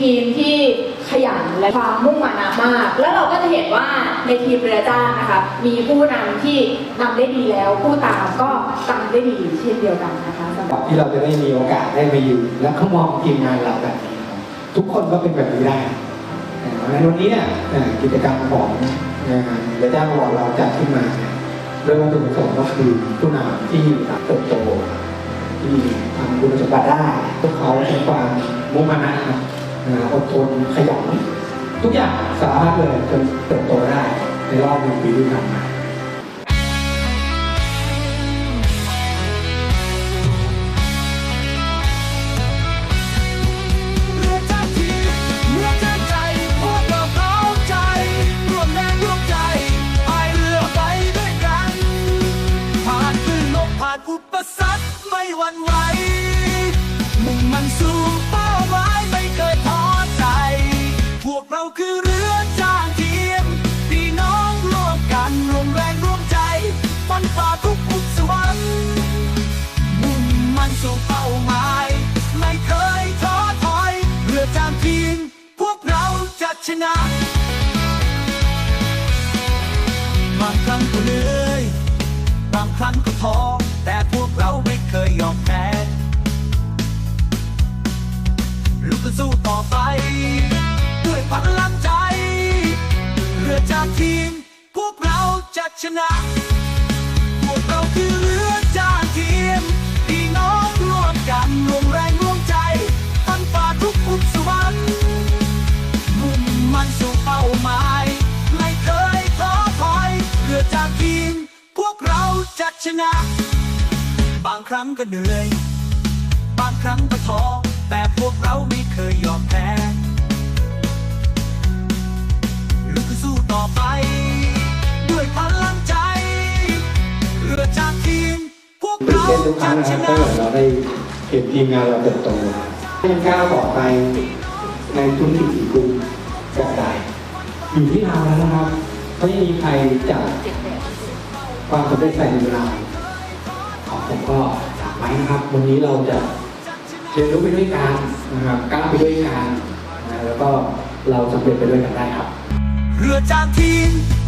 ทีมที่ขยันและความมุ่งมั่นมาก แล้วเราก็จะเห็นว่าในทีมเรือจ้างนะคะมีผู้นำที่นำได้ดีแล้ว ผู้ตามก็ตามได้ดีเช่นเดียวกันนะคะสำหรับที่เราจะได้มีโอกาสได้มาอยู่ และเขามองทีมงานเราแบบนี้ทุกคนก็เป็นแบบนี้ได้เพราะฉะนั้นวันนี้เนี่ยกิจกรรมของงานเรือจ้างวอร์เราจัดขึ้นมาเนี่ยเรื่องวัตถุประสงค์ก็คือผู้นำที่เติบโตที่ทำคุณสมบัติได้พวกเขาใช้ความมุ่งมั่นนะครับ อ่าอดทนขยันทุกอย่างสารพัดเลยจนเติบโตได้ในรอบหนึ่งปีที่ผ่านมาเรือจ้างทีเรือจ้างใจพวกเราเข้าใจร่วมแรงร่วมใจพายเรือไปด้วยกันผ่านคลื่นลมผ่านอุปสรรคไม่หวั่นไหวมุ่งมันสู่ รวมแรงรวมใจฟันฝ่าทุกอุปสรรคมุ่งมั่นสู่เป้าหมาย ไม่เคยท้อถอย เรือจามทีม พวกเราจะชนะบางครั้งก็เหนื่อย บางครั้งก็ท้อแต่พวกเราไม่เคยยอมแพ้ลุกขึ้นสู้ต่อไป ด้วยพลังใจ เรือจามที ชนะ พวกเราคือเรือจางทีมพี่น้องร่วมกันรวมแรงร่วมใจฟันฝ่าทุกอุปสรรคมุ่งมันสู่เป้าหมาย ไม่เคยท้อถอยเรือจางทีมพวกเราจะชนะ บางครั้งก็เหนื่อย บางครั้งก็ท้อแต่พวกเราไม่เคยยอมแพ้ เราเต้นทุกครั้งนะครับถ้าเกิดเราได้เห็นทีมงานเราเติบโตให้มันก้าวต่อไปในธุรกิจสีกรุงแบบใดอยู่ที่เราแล้วนะครับไม่มีใครจะความสำเร็จใส่ในเวลาของผมก็ฝากไว้นะครับ วันนี้เราจะเรียนรู้ไปด้วยกันนะครับก้าวไปด้วยกันนะแล้วก็เราสำเร็จไปด้วยกันได้ครับ เรือจางทีมพวกเราจะไม่แพ้พวกเราคือเรือจางทีม